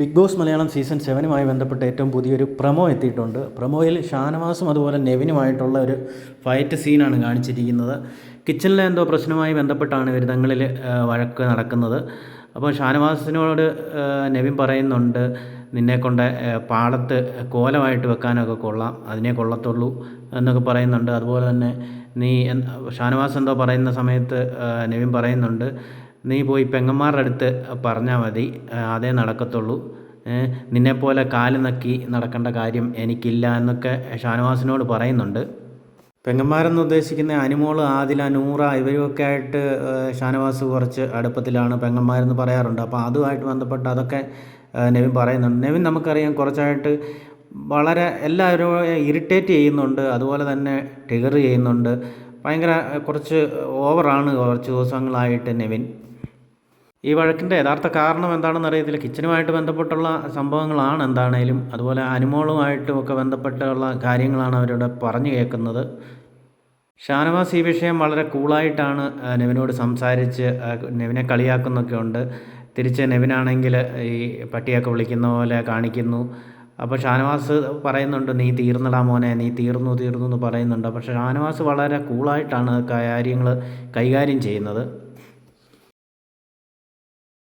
Big boss Malayalam season സെവനുമായി ബന്ധപ്പെട്ട് ഏറ്റവും പുതിയൊരു പ്രമോ എത്തിയിട്ടുണ്ട്. പ്രമോയിൽ ഷാനവാസും അതുപോലെ നെവിനുമായിട്ടുള്ള ഒരു ഫൈറ്റ് സീനാണ് കാണിച്ചിരിക്കുന്നത്. കിച്ചണിലെ എന്തോ പ്രശ്നവുമായി ബന്ധപ്പെട്ടാണ് ഇവർ തങ്ങളിൽ വഴക്ക് നടക്കുന്നത്. അപ്പോൾ ഷാനവാസിനോട് നെവിൻ പറയുന്നുണ്ട് നിന്നെ കൊണ്ട് പാടത്ത് കോലമായിട്ട് വെക്കാനൊക്കെ കൊള്ളാം. അതിനെ കൊള്ളത്തുള്ളൂ എന്നൊക്കെ പറയുന്നുണ്ട്. അതുപോലെ തന്നെ നീ ഷാനവാസ് എന്തോ പറയുന്ന സമയത്ത് നെവിൻ പറയുന്നുണ്ട് നീ പോയി പെങ്ങന്മാരുടെ അടുത്ത് പറഞ്ഞാൽ മതി. അതേ നടക്കത്തുള്ളൂ. നിന്നെപ്പോലെ കാൽ നക്കി നടക്കേണ്ട കാര്യം എനിക്കില്ല എന്നൊക്കെ ഷാനവാസിനോട് പറയുന്നുണ്ട്. പെങ്ങന്മാരെന്ന് ഉദ്ദേശിക്കുന്ന അനുമോൾ ആദില നൂറ ഇവരുമൊക്കെ ആയിട്ട് ഷാനവാസ് കുറച്ച് അടുപ്പത്തിലാണ് പെങ്ങന്മാരെന്ന് പറയാറുണ്ട്. അപ്പോൾ അതുമായിട്ട് ബന്ധപ്പെട്ട് അതൊക്കെ നെവിൻ പറയുന്നുണ്ട്. നെവിൻ നമുക്കറിയാം കുറച്ചായിട്ട് വളരെ എല്ലാവരും ഇറിറ്റേറ്റ് ചെയ്യുന്നുണ്ട്. അതുപോലെ തന്നെ ട്രിഗർ ചെയ്യുന്നുണ്ട്. ഭയങ്കര കുറച്ച് ഓവറാണ് കുറച്ച് ദിവസങ്ങളായിട്ട് നെവിൻ. ഈ വഴക്കിന്റെ യഥാർത്ഥ കാരണം എന്താണെന്ന് അറിയത്തില്ല. കിച്ചനുമായിട്ട് ബന്ധപ്പെട്ടുള്ള സംഭവങ്ങളാണ് എന്താണേലും അതുപോലെ അനുമോളുമായിട്ടും ഒക്കെ ബന്ധപ്പെട്ടുള്ള കാര്യങ്ങളാണ് അവരോട് പറഞ്ഞു കേൾക്കുന്നത്. ഷാനവാസ് ഈ വിഷയം വളരെ കൂളായിട്ടാണ് നെവിനോട് സംസാരിച്ച് നെവിനെ കളിയാക്കുന്നൊക്കെ ഉണ്ട്. തിരിച്ച് നെവിനാണെങ്കിൽ ഈ പട്ടിയൊക്കെ വിളിക്കുന്ന പോലെ കാണിക്കുന്നു. അപ്പോൾ ഷാനവാസ് പറയുന്നുണ്ട് നീ തീർന്നടാ മോനെ നീ തീർന്നു തീർന്നു എന്ന് പറയുന്നുണ്ട്. പക്ഷേ ഷാനവാസ് വളരെ കൂളായിട്ടാണ് കാര്യങ്ങൾ കൈകാര്യം ചെയ്യുന്നത്.